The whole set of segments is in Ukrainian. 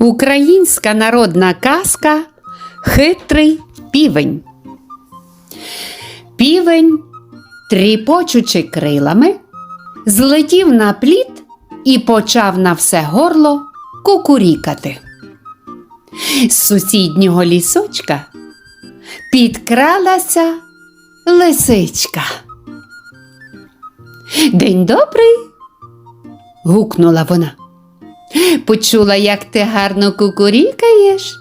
Українська народна казка Хитрий півень. Півень, тріпочучи крилами, злетів на плід і почав на все горло кукурікати. З сусіднього лісочка підкралася лисичка. День добрий. гукнула вона. Почула, як ти гарно кукурікаєш.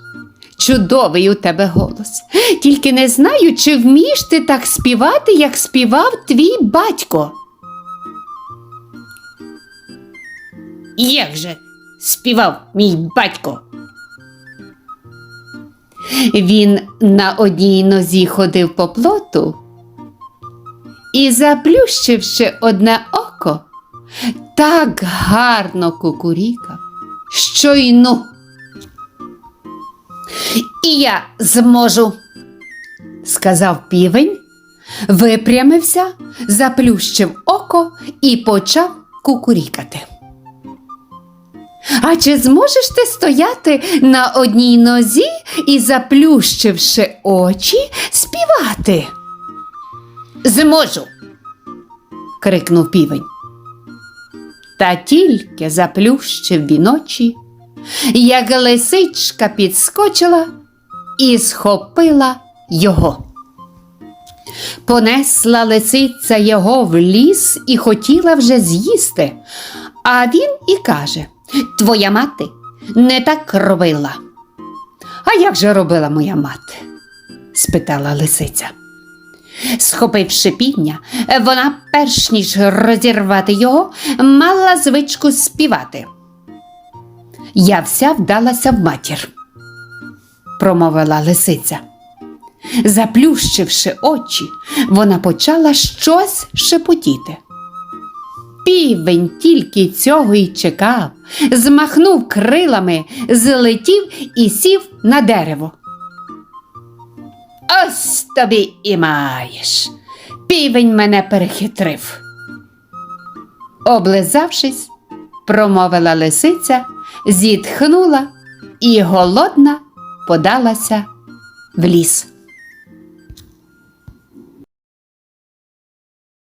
Чудовий у тебе голос. Тільки не знаю, чи вмієш ти так співати, як співав твій батько. Як же співав мій батько? Він на одній нозі ходив по плоту і, заплющивши одне око, так гарно кукурікав, що й ну. І я зможу, сказав півень, випрямився, заплющив око і почав кукурікати. А чи зможеш ти стояти на одній нозі і, заплющивши очі, співати? Зможу. крикнув півень. Та тільки заплющив він очі, як лисичка підскочила і схопила його. Понесла лисиця його в ліс і хотіла вже з'їсти, а він і каже Твоя мати не так робила. А як же робила моя мати? спитала лисиця. Схопивши півня, вона, перш ніж розірвати його, мала звичку співати. Я вся вдалася в матір, промовила лисиця. Заплющивши очі, вона почала щось шепотіти. Півень тільки цього й чекав, змахнув крилами, злетів і сів на дерево. Ось тобі і маєш. Півень мене перехитрив. Облизавшись, промовила лисиця, зітхнула і голодна подалася в ліс.